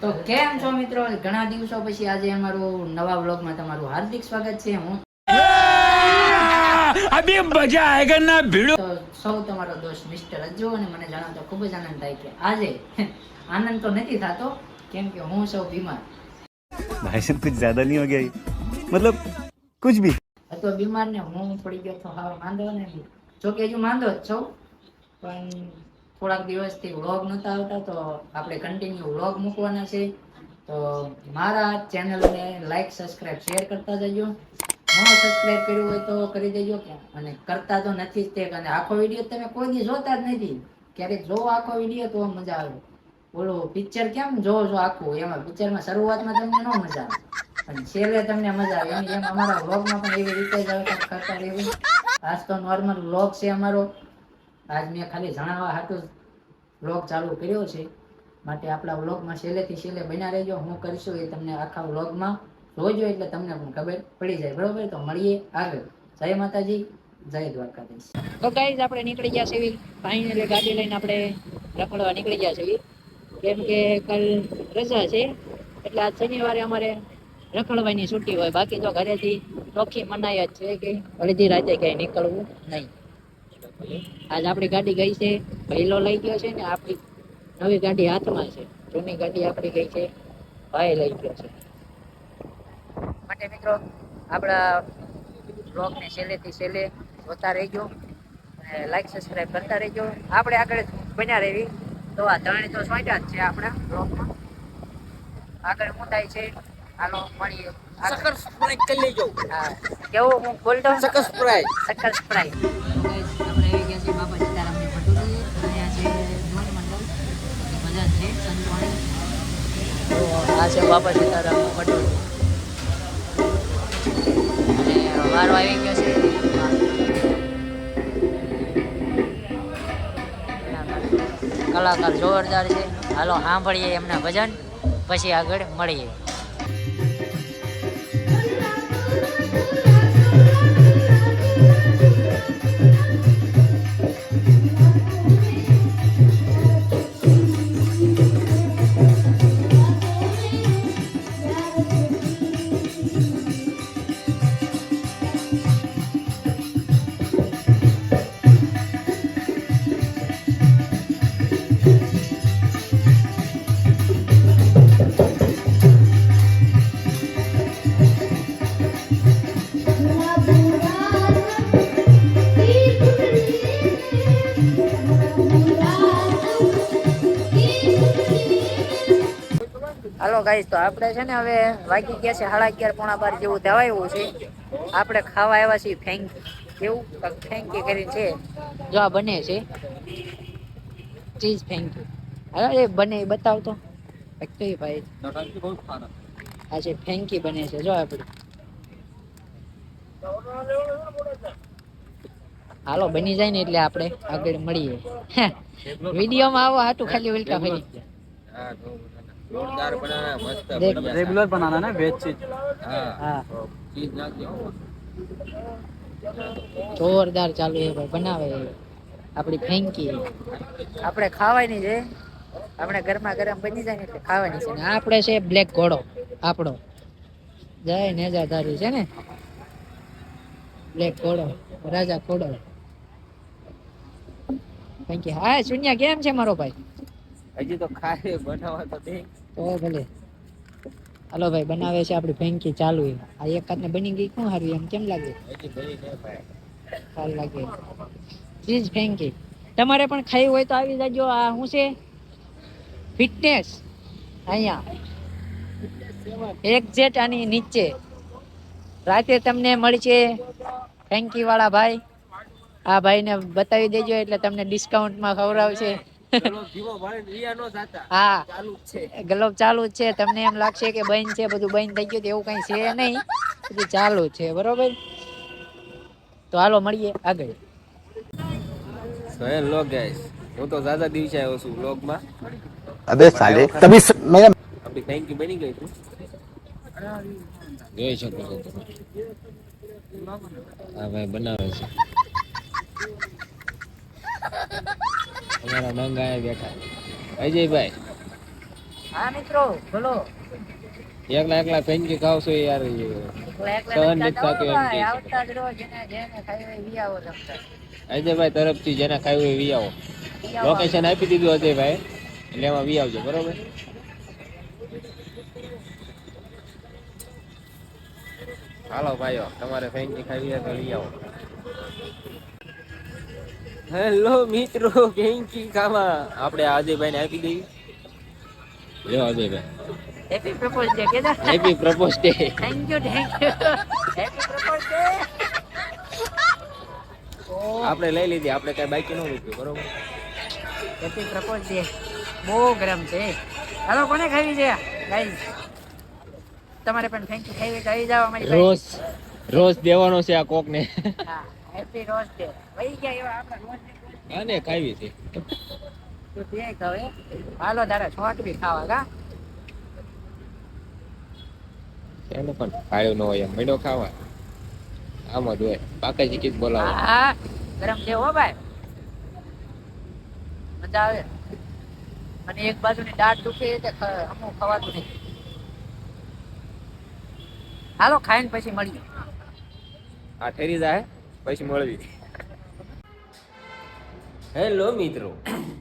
તો કેમ છો મિત્રો? ઘણા દિવસો પછી આજે અમારું નવા બ્લોગમાં તમારું હાર્દિક સ્વાગત છે. હું અભી મજા આયેગા ના ભીડો? સૌ તમારો દોસ્ત મિસ્ટર અજ્જો અને મને જણાવતો ખૂબ જ આનંદ થાય કે આજે આનંદ તો નથી થતો કેમ કે હું સૌ બીમાર. ભાઈ કુછ જ્યાદા નહીં હો ગયા મતલબ કુછ ભી. હતો બીમાર ને હું પડી ગયો તો હાવ માંદો ને. જો કે હજુ માંદો જ છું પણ થોડાક દિવસથી વ્લોગ નહોતા આવતા, તો આપણે કન્ટિન્યુ વ્લોગ મૂકવાના છે. તો મારા ચેનલને લાઈક સબસ્ક્રાઇબ શેર કરતા જજો. ન સબસ્ક્રાઈબ કર્યું હોય તો કરી દેજો અને કરતા તો નથી જ તે, અને આખો વીડિયો તમે કોઈ દી જોતા જ નથી. ક્યારેક જોવો આખો વીડિયો તો મજા આવે. બોલો પિક્ચર કેમ જોવો છો આખું? એમાં પિક્ચરમાં શરૂઆતમાં તમને ન મજા આવે. અને છેલ્લે તમને મજા આવે. એમ અમારા વ્લોગમાં પણ એવી રીતે જ કરતા રહેવું. આજ તો નોર્મલ વ્લોગ છે અમારો. આજ મેં ખાલી જણાવવા હાટું વ્લોગ ચાલુ કર્યો છે. માટે આપણા વ્લોગમાં છેલ્લેથી છેલ્લે બન્યા રહેજો. હું કરીશું એ તમને આખા વ્લોગમાં જોજો એટલે તમને પણ ખબર પડી જાય. બરોબર? તો મળીએ આગળ. જય માતાજી. જય દ્વારકાધીશ. તો ગાઈઝ આપણે નીકળી ગયા છે ફાઇનલી ગાડી લઈને આપણે રખડવા નીકળી ગયા છે કેમ કે કાલ રજા છે. એટલે આજ શનિવારે અમારે રખડવાની છૂટી હોય. બાકી તો ઘરેથી ચોખ્ખી મનાય જ છે કે અડધી રાતે ક્યાંય નીકળવું નહીં. આજ આપણી ગાડી ગઈ છે પહેલો લઈ ગયો છે ને આપણી નવી ગાડી હાથમાં છે. જૂની ગાડી આપણી ગઈ છે ભાઈ લઈ ગયો છે. માટે મિત્રો આપણા બ્લોગને છેલ્લેથી છેલ્લે જોતા રહેજો અને લાઈક સબસ્ક્રાઈબ કરતા રહેજો. આપણે આગળ બન્યા રહેવી. તો આ ત્રણે તો સ્વાટ્યા જ છે આપણા બ્લોગમાં આગળ હું થાય છે? હાલો મળીએ. સકર સ્પ્રાઈટ કરી લેજો. હા કેવો હું બોલતો? સકર સ્પ્રાઈટ સકર સ્પ્રાઇટ આપણે આવી ગયા છે બાબા સીતારામની પટોળી અહીંયા છે ધૂન મંડળ બધા છે સંતવાણી આ છે બાબા સીતારામની પટોળી અને વારો આવી ગયો છે. કલાકાર જોરદાર છે. હાલો, સાંભળીએ એમના ભજન, પછી આગળ મળીએ. હાલો ગાઈસ તો આપણે છે ને હવે વાગી ગયા છે સાડા અગિયાર, પોણા બાર જેવું દેવાયું છે. આપણે ખાવા આવ્યા છીએ ફેંક કેવું? ફેંકી કરીને છે. જો આ બને છે. ચીઝ ફેંકી. અરે એ બને, એ બતાવતો કઈ ભાઈ. આ છે ફેંકી બને છે. જો આપણે. હાલો, બની જાય ને એટલે આપણે આગળ મળીએ. વિડીયોમાં આવો, હાટું ખાલી ઉલટા ફરી જોરદાર બનાવે મસ્ત દેખ. બની જશે. रेगुलर बनाना ना वेज चीज હા હા ચીઝ નાખી હો. જોરદાર ચાલુ છે ભાઈ બનાવે છે. આપણી ફેંકી આપણે ખાવાની છે આપણે ગરમા ગરમ બની જાય ને એટલે ખાવાની છે ને આ આપણે છે બ્લેક ઘોડો આપણો જય નેજાધારી છે ને બ્લેક ઘોડો રાજા ઘોડો ફેંકી હા શૂન્ય કેમ છે મારો ભાઈ હજી તો ખાય બનાવવા તો દે. તો ભલે. હાલો ભાઈ બનાવે છે આપણી ફેંકી ચાલુ આ એક હાથને બની ગઈ શું હારું એમ? કેમ લાગે? હજી બની ને ભાઈ. સારું લાગે. ચીજ ફેંકી તમારે પણ ખાઈ હોય તો આવી જાજો. આ શું છે? ફિટનેસ. અહીંયા. એક્ઝેટ આની નીચે. રાતે તમને મળશે ફેંકી વાળા ભાઈ. આ ભાઈને બતાવી દેજો એટલે તમને ડિસ્કાઉન્ટમાં ખવડાવશે. હા. ચાલુ છે. તમને એમ લાગશે કે બંધ છે બધું બંધ થઈ ગયું એવું કઈ છે નહીં. બધું ચાલુ છે બરોબર? તો હાલો મળીએ આગળ. હેલો હું તો ઝાઝા દિવસે આવ્યો છું વ્લોગમાં અબે સાલે તમે મેં આપણી થેન્ક યુ બની ગઈ છું જોઈ શકો છો તમે. હા ભાઈ બનાવે છે. અમારા મંગાયા બેઠા અજયભાઈ હા મિત્રો બોલો એકલા એકલા ફેંકી ખાવશો યાર એકલા એકલા સહન નથી નથી થતું એમ ભાઈ, કહે છે. આવતા જ રહો જેને જેને ખાઈ હોય ઈ આવો જમતા. અજયભાઈ તરફથી જેને ખાવું હોય વી આવો ઈ આવો. લોકેશન આપી દીધું અજયભાઈ એટલે એમાં વી આવજો બરોબર હાલો ભાઈઓ તમારે ફેંકી ખાવી હોય તો લઈ આવો હેલો મિત્રો ફેંકી ખાવા આપણે આ અજયભાઈ ને આપી દઈએ. લ્યો અજયભાઈ Happy Propose Day, કીધા? Happy propose day thank you thank you happy propose. Oh, આપણે લઈ લીધી આપણે કઈ બાકી ન મૂક્યું બરોબર? હેપી પ્રપોઝ ડે બહુ ગરમ છે. હાલો કોને ખાવી છે? ગાઈઝ તમારે પણ થેન્ક યુ ખાઈ તો આવી અમારી પાસે. રોજ દેવાનો છે આ કોક ને હા હેપી રોજ ડે વહી ગયા એવા આપણા રોજ ડે અને ખાવી છે. તો તે હવે. હાલો તારે છોટ બી ખાવા ગા એને પણ ખાયો ન હોય મેડો ખાવા. આમ જ હોય. બાકાજી કીક બોલાવો. હા ગરમ છે હો ભાઈ. મજા આવે. અને એક બાજુની દાંત દુખે ખ- અમુક ખવાતું નહીં. હાલો ખાઈને પછી મળીએ. આ ઠેરી જાય પછી મળવી. હેલો મિત્રો.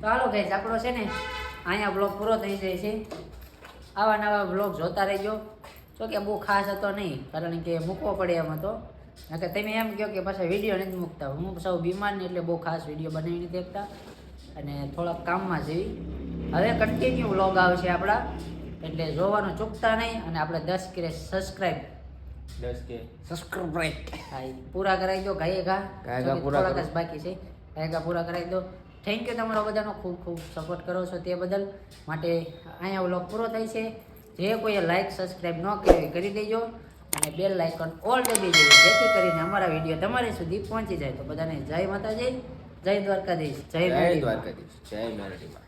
તો હાલો ગાઈઝ આપણો છે ને અહીંયા બ્લોગ પૂરો થઈ જાય છે. આવા નવા બ્લોગ જોતા રહેજો. જો કે બહુ ખાસ હતો નહીં કારણ કે મૂકવો પડે એમ હતો. કે તમે એમ કહો કે પાછા વીડિયો નથી મૂકતા. હું સૌ બીમાર ને એટલે બહુ ખાસ વીડિયો બનાવી નથી શકતા. અને થોડાક કામમાં જેવી. હવે કન્ટિન્યુ વ્લોગ આવશે આપણા. એટલે જોવાનું ચૂકતા નહીં અને આપણે દસ કિરે સબસ્ક્રાઈબ દસ કે. સબસ્ક્રાઇબ હા પૂરા કરાવી દો ગાયે ઘા ગાયે ઘા પૂરા કરો. બાકી છે. ગાયે પૂરા કરાવી દો. થેન્ક યુ તમારો બધાનો ખૂબ ખૂબ સપોર્ટ કરો છો તે બદલ. માટે અહીંયા વ્લોગ પૂરો થાય છે. જે કોઈએ લાઈક સબસ્ક્રાઇબ ન કરી કરી દેજો. અને બેલ લાઇકન ઓલ દબી દેજો જેથી કરીને અમારા વીડિયો તમારી સુધી પહોંચી જાય. તો બધાને જય માતાજી જય દ્વારકાધીશ જય. દ્વારકાધીશ જય મેરડીમાં